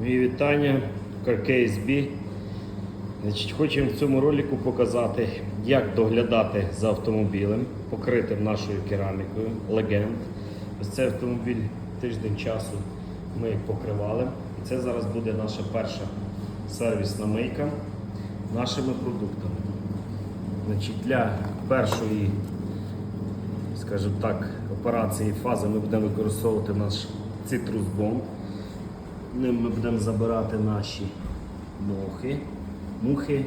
Мої вітання, CarKSB. Значить, Хочемо в цьому ролику показати, як доглядати за автомобілем, покритим нашою керамікою Legend. Ось цей автомобіль тиждень часу ми покривали. І це зараз буде наша перша сервісна мийка нашими продуктами. Значить, Для першої скажімо так, операції фази ми будемо використовувати наш цитрус бомб. Ним ми будемо забирати наші мухи, мухи,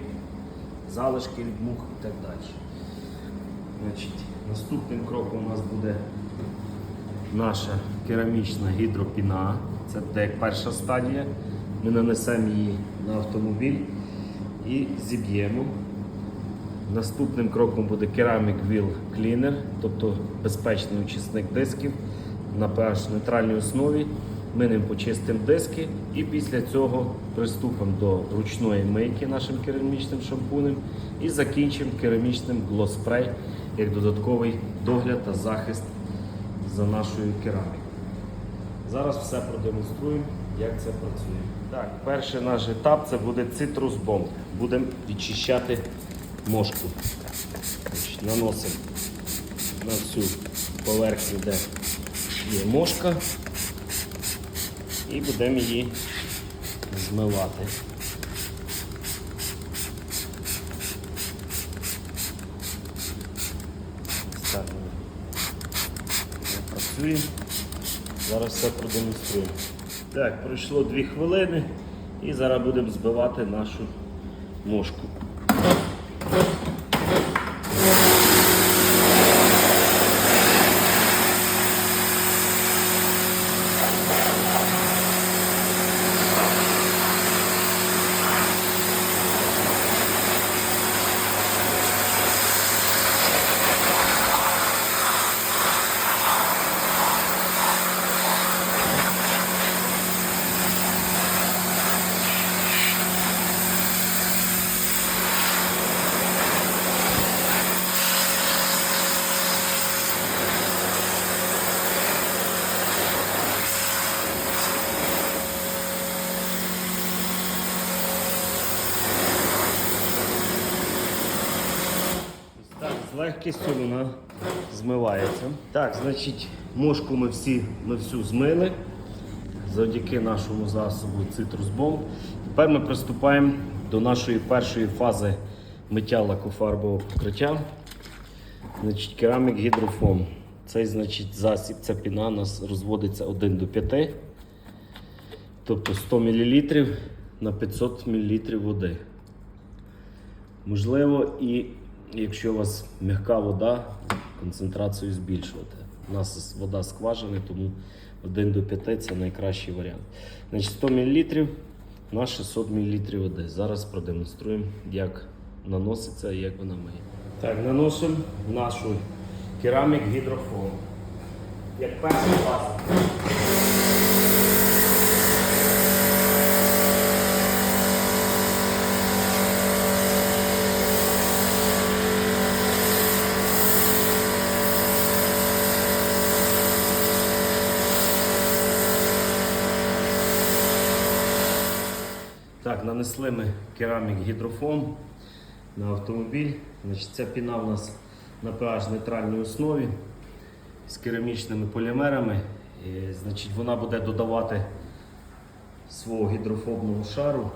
залишки від мух і так далі. Значить, наступним кроком у нас буде наша керамічна гідропіна. Це як перша стадія. Ми нанесемо її на автомобіль і зіб'ємо. Наступним кроком буде Ceramic Wheel Cleaner, тобто безпечний очисник дисків на pH нейтральній основі. Ми ним почистимо диски і після цього приступимо до ручної мийки нашим керамічним шампунем і закінчимо керамічним Spray як додатковий догляд та захист за нашою керамікою. Зараз все продемонструємо, як це працює. Так, перший наш етап це буде цитрус бомб. Будемо відчищати мошку. Наносимо на всю поверхню, де є мошка, і будемо її змивати. Так. Зараз все продемонструємо. Так, пройшло 2 хвилини і зараз будемо збивати нашу мошку. Так, з легкістю вона змивається. Так, значить, мошку ми всі ми всю змили завдяки нашому засобу Citrus Bomb. Тепер ми приступаємо до нашої першої фази миття лакофарбового покриття. Значить, керамік гідрофон. Цей значить, засіб, ця піна у нас розводиться 1 до 5. Тобто 100 мл на 500 мл води. Можливо, і якщо у вас м'яка вода, концентрацію збільшувати. У нас вода скважини, тому 1 до 5 це найкращий варіант. Значить, 100 мл на 600 мл води. Зараз продемонструємо, як наноситься і як вона миє. Так, наносимо нашу керамік гідрофон. Як перша фаза. Нанесли ми керамік гідрофон на автомобіль. Значить, Ця піна у нас на pH нейтральній основі з керамічними полімерами. І, значить, вона буде додавати свого гідрофобного шару,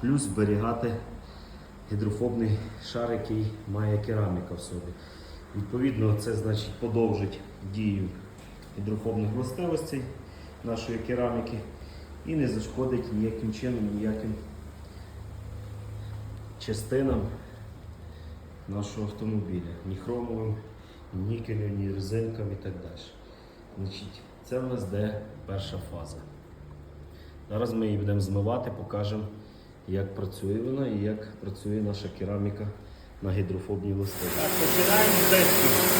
плюс зберігати гідрофобний шар, який має кераміка в собі. Відповідно, це значить подовжить дію гідрофобних властивостей нашої кераміки і не зашкодить ніяким чином, ніяким частинам нашого автомобіля. Ні хромовим, ні нікелем, ні резинкам і так далі. Значить, це в нас де перша фаза. Зараз ми її будемо змивати, покажемо, як працює вона і як працює наша кераміка на гідрофобній властивості. Так, починаємо з.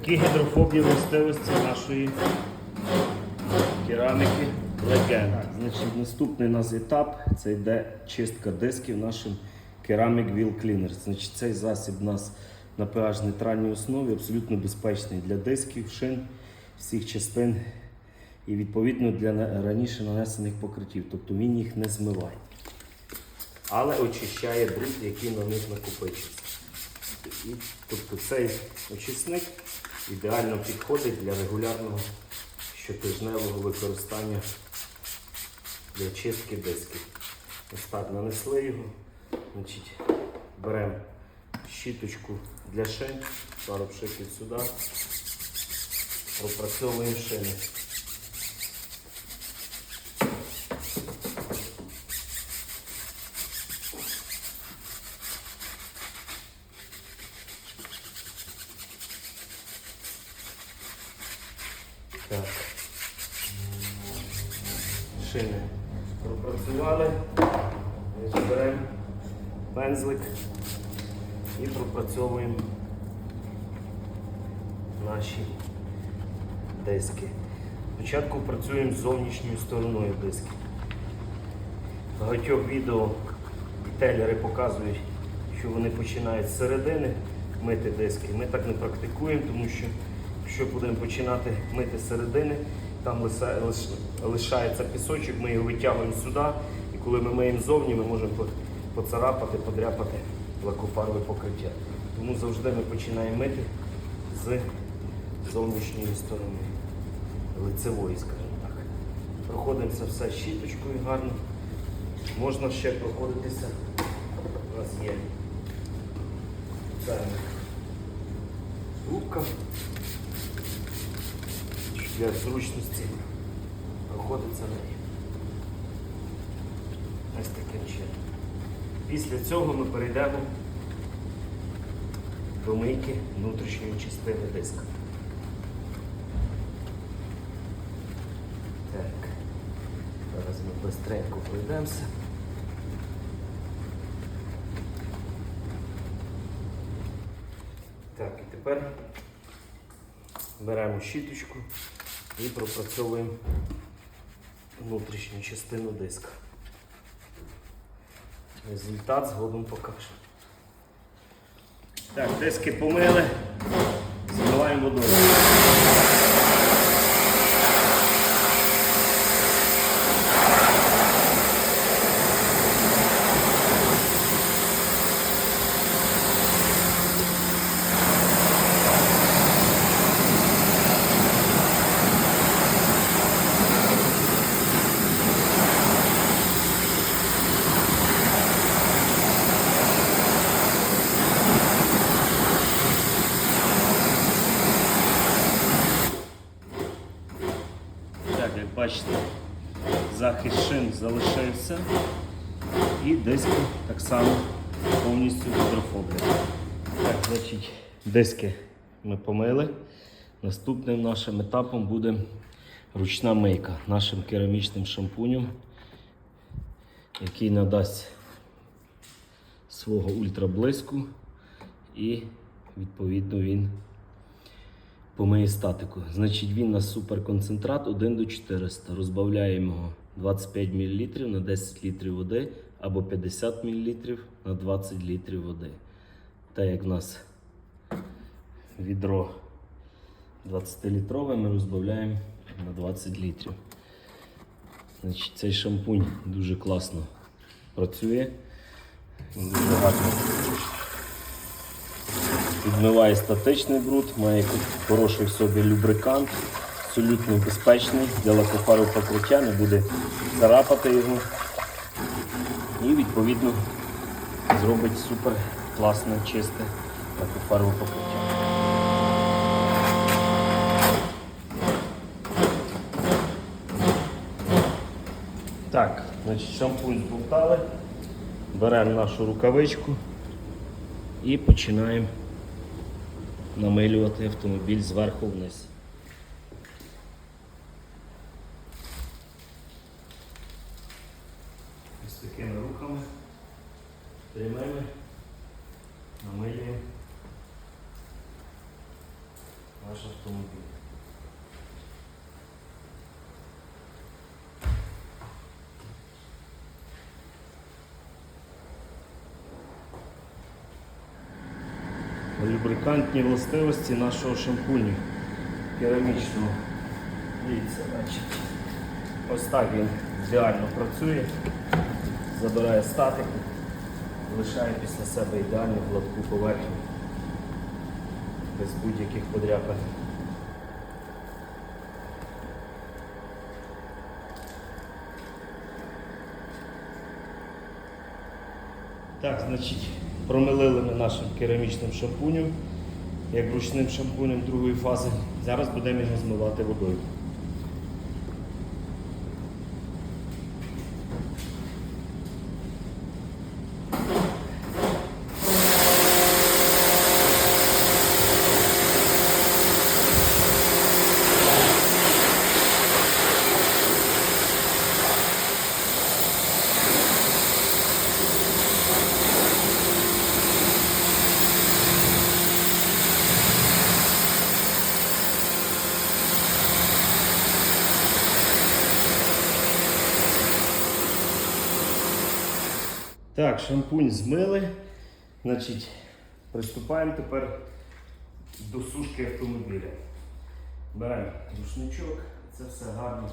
Такі гідрофобні властивості нашої кераміки Legend. Значить, наступний у нас етап це йде чистка дисків нашим Ceramic Wheel Cleaner. Значить, цей засіб у нас на pH нейтральній основі абсолютно безпечний для дисків, шин, всіх частин і відповідно для раніше нанесених покриттів. Тобто він їх не змиває. Але очищає бруд, який на них накопичився. Тобто цей очисник ідеально підходить для регулярного щотижневого використання для чистки дисків. Ось так нанесли його. Значить, беремо щіточку для шин, пару пшиків сюди, пропрацьовуємо шини. Шини пропрацювали. Значить, Беремо пензлик і пропрацьовуємо наші диски. Спочатку працюємо з зовнішньою стороною дисків. Багатьох відео детейлери показують, що вони починають з середини мити диски. Ми так не практикуємо, тому що якщо будемо починати мити з середини, там лишається пісочок, ми його витягуємо сюди, і коли ми миємо зовні, ми можемо поцарапати, подряпати лакофарбове покриття. Тому завжди ми починаємо мити з зовнішньої сторони, лицевої, скажімо так. Проходимося все щіточкою гарно. Можна ще проходитися. У нас є спеціальна губка. Для зручності проходиться нею. Ось таким чином. Після цього ми перейдемо до мийки внутрішньої частини диска. Так. Зараз ми швидко пройдемося. Так, і тепер беремо щіточку і пропрацьовуємо внутрішню частину диска. Результат згодом покажемо. Так, диски помили, заливаємо водою. Так, як бачите, захист шин залишився і диски так само повністю гідрофоблять. Так, значить, диски ми помили. Наступним нашим етапом буде ручна мийка нашим керамічним шампунем, який надасть свого ультраблиску і відповідно він помиє статику. Значить, він на суперконцентрат 1 до 400. Розбавляємо його 25 мл на 10 літрів води або 50 мл на 20 літрів води. Так як в нас відро 20-літрове, ми розбавляємо на 20 літрів. Значить, цей шампунь дуже класно працює. Він дуже гарно Відмиває статичний бруд, має хороший в собі любрикант, абсолютно безпечний для лакофару покриття, не буде царапати його. І відповідно зробить супер класне, чисте лакофарове покриття. Так, значить шампунь зболтали, беремо нашу рукавичку і починаємо намилювати автомобіль зверху вниз. Ось такими руками приймаємо, намилюємо наш автомобіль. Любрикантні властивості нашого шампуню керамічного. Дивіться, значить. Ось так він ідеально працює, забирає статику, лишає після себе ідеальну гладку поверхню без будь-яких подряпин. Так, значить, промилили ми нашим керамічним шампунем, як ручним шампунем другої фази. Зараз будемо його змивати водою. Так, шампунь змили. Значить, приступаємо тепер до сушки автомобіля. Беремо рушничок, це все гарно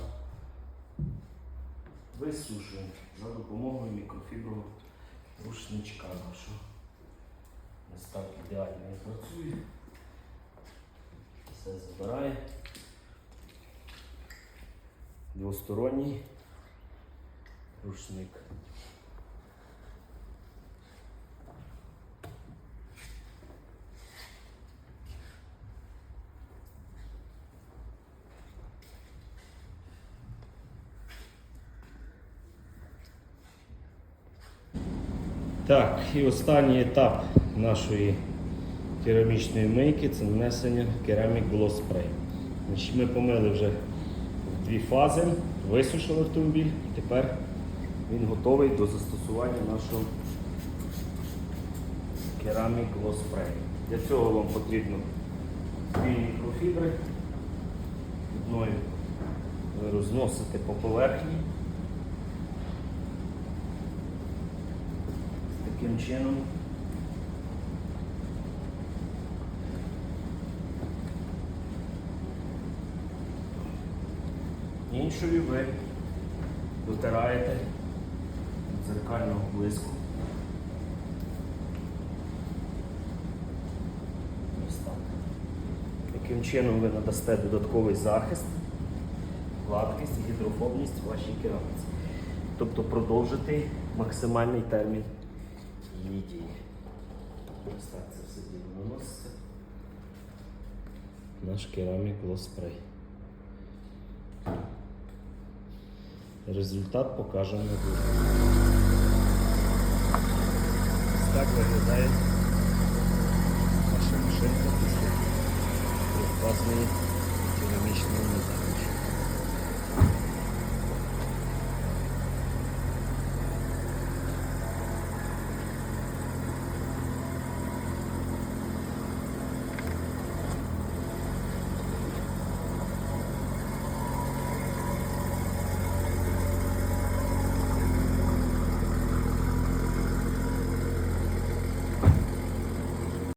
висушуємо за допомогою мікрофібрового рушничка нашого. Ось ідеально він працює. Все забирає. Двосторонній рушник. Так, і останній етап нашої керамічної мийки це нанесення Ceramic Gloss. Значить, ми помили вже в дві фази, висушили автомобіль і тепер він готовий до застосування нашого Ceramic Gloss. Для цього вам потрібно дві мікрофібри. Одною ви розносите по поверхні. Таким чином. Іншою ви дотираєте до дзеркального блиску. Таким чином ви надасте додатковий захист, гладкість і гідрофобність вашій кераміці. Тобто продовжити максимальний термін її дії. Ось так це все діло наноситься. Наш керамік спрей. Результат покажемо на дуже. Ось так виглядає наша машинка після трьохфазної керамічної музики.